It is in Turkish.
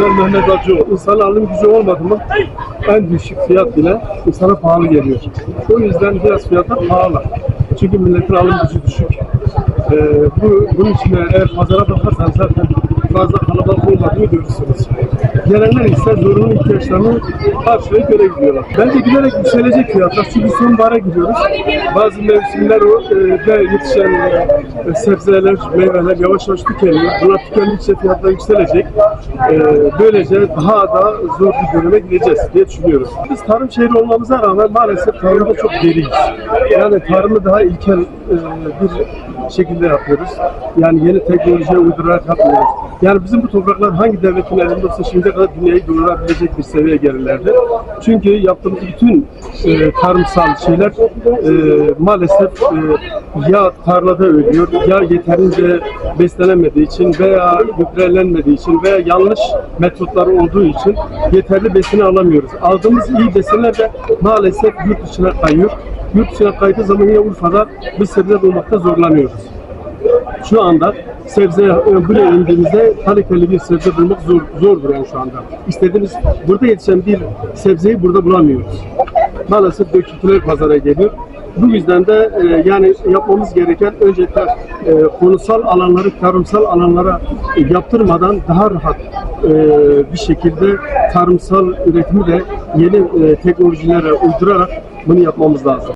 Ben Mehmet Acıoğlu. İnsan alım gücü olmadı mı en düşük fiyat bile insana pahalı geliyor. O yüzden biraz fiyatlar pahalı. Çünkü milletin alım gücü düşük. Ee, bu, bunun için eğer pazara bakarsanız zaten fazla kalabalık olmadığını görürsünüz. Gelenler ise zorunlu ihtiyaçlarını karşılayıp göre gidiyorlar. Bence giderek yükselecek fiyatlar çünkü sonbahara gidiyoruz. Bazı mevsimler o e, yetişen e, sebzeler, meyveler yavaş yavaş tükeniyor. Bunlar tükendikçe fiyatlar yükselecek. E, böylece daha da zor bir döneme gideceğiz diye düşünüyoruz. Biz tarım şehri olmamıza rağmen maalesef tarımda çok geriyiz. Yani tarımı daha ilkel e, bir şekilde yapıyoruz. Yani yeni teknolojiye uydurarak yapmıyoruz. Yani bizim bu topraklar hangi devletin elinde olsa şimdiye kadar dünyayı doyurabilecek bir seviyeye gelirlerdi. Çünkü yaptığımız bütün e, tarımsal şeyler e, maalesef e, ya tarlada ölüyor, ya yeterince beslenemediği için veya gübrelenmediği için veya yanlış metotlar olduğu için yeterli besini alamıyoruz. Aldığımız iyi besinler de maalesef yurt dışına kayıyor. Yurt dışına kaydığı zaman yine Urfa'da biz sebze bulmakta zorlanıyoruz. Şu anda sebze e, buraya indiğimizde kaliteli bir sebze bulmak zor, zordur yani şu anda. İstediğimiz burada yetişen bir sebzeyi burada bulamıyoruz. Maalesef döküntüler pazara geliyor. Bu yüzden de e, yani yapmamız gereken öncelikle e, konusal alanları tarımsal alanlara e, yaptırmadan daha rahat e, bir şekilde tarımsal üretimi de yeni e, teknolojilere uydurarak bunu yapmamız lazım.